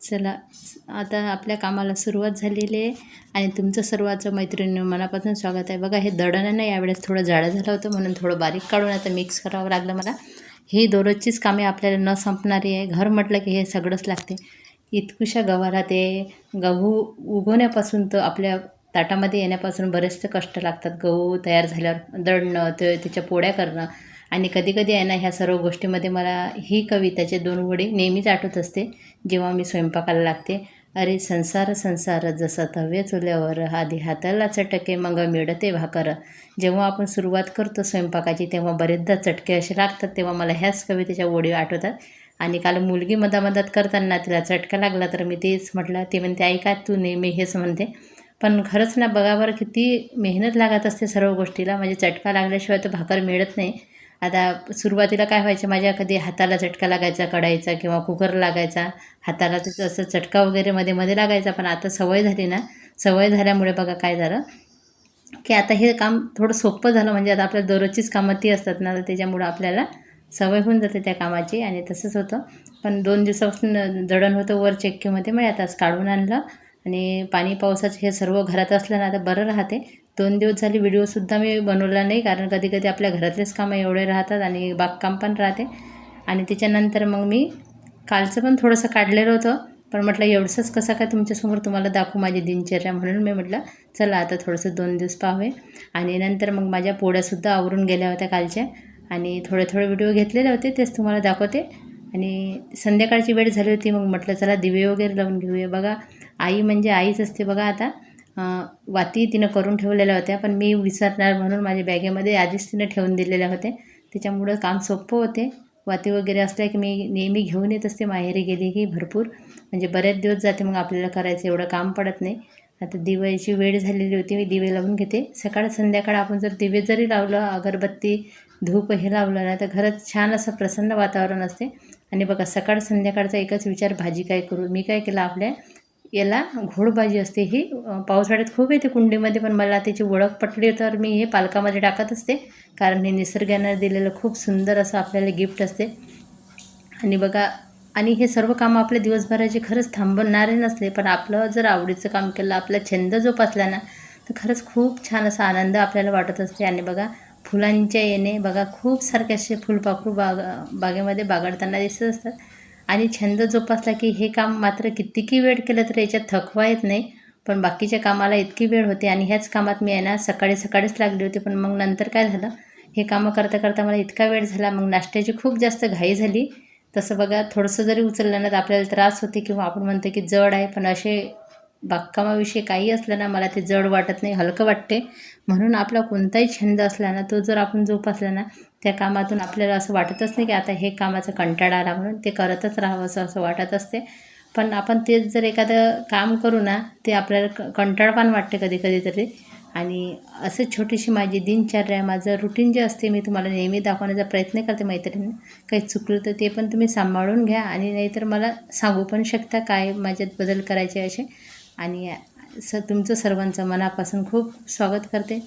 चला आता आपल्या कामाला सुरुवात झालेली आहे आणि तुमचं सर्वांचं मैत्रिणी मनापासून स्वागत आहे. बघा हे दळण यावेळेस थोडं जाडं झालं होतं म्हणून थोडं बारीक काढून आता मिक्स करावं लागलं मला. ही दररोजचीच कामे आपल्याला न संपणारी आहे. घर म्हटलं की हे सगळंच लागते. इतकुशा गव्हाला ते गहू उगवण्यापासून तर आपल्या ताटामध्ये येण्यापासून बरेचसे कष्ट लागतात. गहू तयार झाल्यावर दळणं ते त्याच्या पोळ्या करणं आणि कधी कधी आहे ना ह्या सर्व गोष्टीमध्ये मला ही कविताचे दोन वडी नेहमीच आठवत असते. जेव्हा मी स्वयंपाकाला लागते अरे संसार संसार जसा तव्या चुल्यावर आधी हाताला चटके मग मिळते भाकर. जेव्हा आपण सुरुवात करतो स्वयंपाकाची तेव्हा बरेचदा चटके असे लागतात तेव्हा मला ह्याच कवितेच्या ओळी आठवतात. आणि काल मुलगी मधामधात करताना तिला चटका लागला तर मी तेच म्हटलं ते म्हणते ऐका तू नेहमी हेच म्हणते. पण खरंच ना बघा बरं किती मेहनत लागत असते सर्व गोष्टीला. म्हणजे चटका लागल्याशिवाय तर भाकर मिळत नाही. आता सुरुवातीला काय व्हायचं माझ्या कधी हाताला चटका लागायचा कढाईचा किंवा कुकर लागायचा हाताला तर असं चटका वगैरे मध्ये मध्ये लागायचा पण आता सवय झाली ना. सवय झाल्यामुळे बघा काय झालं की आता हे काम थोडं सोपं झालं म्हणजे आता आपल्या दररोजचीच कामं ती असतात ना तर त्याच्यामुळं आपल्याला सवय होऊन जाते त्या कामाची आणि तसंच होतं. पण दोन दिवसापासून जडण होतं वर चक्कीमध्ये मग आता काढून आणलं आणि पाणी पावसाचं हे सर्व घरात असलं ना आता बरं राहते. दोन दिवस झाले व्हिडिओसुद्धा मी बनवला नाही कारण कधी कधी आपल्या घरातलेच कामं एवढे राहतात आणि बागकाम पण राहते. आणि त्याच्यानंतर मग मी कालचं पण थोडंसं काढलेलं होतं पण म्हटलं एवढंसंच कसं काय तुमच्यासमोर तुम्हाला दाखवू माझी दिनचर्या म्हणून मी म्हटलं चला आता थोडंसं दोन दिवस पाहावे आणि नंतर मग माझ्या पोळ्यासुद्धा आवरून गेल्या होत्या कालच्या. आणि थोडे थोडे व्हिडिओ घेतलेले होते तेच तुम्हाला दाखवते. आणि संध्याकाळची वेळ झाली होती मग म्हटलं चला दिवे वगैरे लावून घेऊया. बघा आई म्हणजे आईच असते बघा आता. वाती तिनं करून ठेवलेल्या होत्या पण मी विसरणार म्हणून माझ्या बॅगेमध्ये आधीच तिनं ठेवून दिलेल्या होत्या. त्याच्यामुळं काम सोपं होते. वाती वगैरे असल्या की मी नेहमी घेऊन येत असते माहेरी गेली की भरपूर. म्हणजे बरेच दिवस जाते मग आपल्याला करायचं एवढं काम पडत नाही. आता दिवाळीची वेळ झालेली होती मी दिवे लावून घेते. सकाळ संध्याकाळ आपण जर दिवे जरी लावलं अगरबत्ती धूप हे लावलं ना तर घरात छान असं प्रसन्न वातावरण असते. आणि बघा सकाळ संध्याकाळचा एकच विचार भाजी काय करू मी काय केलं आपल्या याला घोडभाजी असते. ही पावसाळ्यात खूप येते कुंडीमध्ये पण मला त्याची ओळख पटली तर मी हे पालकामध्ये टाकत असते. कारण हे निसर्गानं दिलेलं खूप सुंदर असं आपल्याला गिफ्ट असते. आणि बघा आणि हे सर्व कामं आपल्या दिवसभराचे खरंच थांबणारे नसले पण आपलं जर आवडीचं काम केलं आपला छंद जोपासला ना तर खरंच खूप छान असा आनंद आपल्याला वाटत असते. आणि बघा फुलांच्या येणे बघा खूप सारखे असे फुलपाखरू बाग बागेमध्ये बागडताना दिसत असतात. आणि छंद जोपासला की हे काम मात्र कितीकी वेळ केलं तर याच्यात थकवा येत नाही पण बाकीच्या कामाला इतकी वेळ होते आणि ह्याच कामात मी आहे ना सकाळी सकाळीच लागली होती पण मग नंतर काय झालं? हे कामं करता करता मला इतका वेळ झाला मग नाश्त्याची खूप जास्त घाई झाली. तसं बघा थोडंसं जरी उचललं ना तर आपल्याला त्रास होते किंवा आपण म्हणतो की जड आहे पण असे बागकामाविषयी काही असलं ना मला ते जड वाटत नाही हलकं वाटते. म्हणून आपला कोणताही छंद असला ना तो जर आपण जोपासला ना त्या कामातून आपल्याला असं वाटतच नाही की आता हे कामाचं कंटाळा आला म्हणून ते करतच राहावं असं असं वाटत असते. पण आपण तेच जर एखादं काम करू ना ते आपल्याला क कंटाळपान वाटते कधी कधीतरी आणि असं छोटीशी माझी दिनचर्या माझं रुटीन जे असते मी तुम्हाला नेहमी दाखवण्याचा प्रयत्न करते मैत्रिणी काही चुकलं तर ते पण तुम्ही सांभाळून घ्या आणि नाहीतर मला सांगू पण शकता काय माझ्यात बदल करायचे असे. आणि स तुमचं सर्वांचं मनापासून खूप स्वागत करते.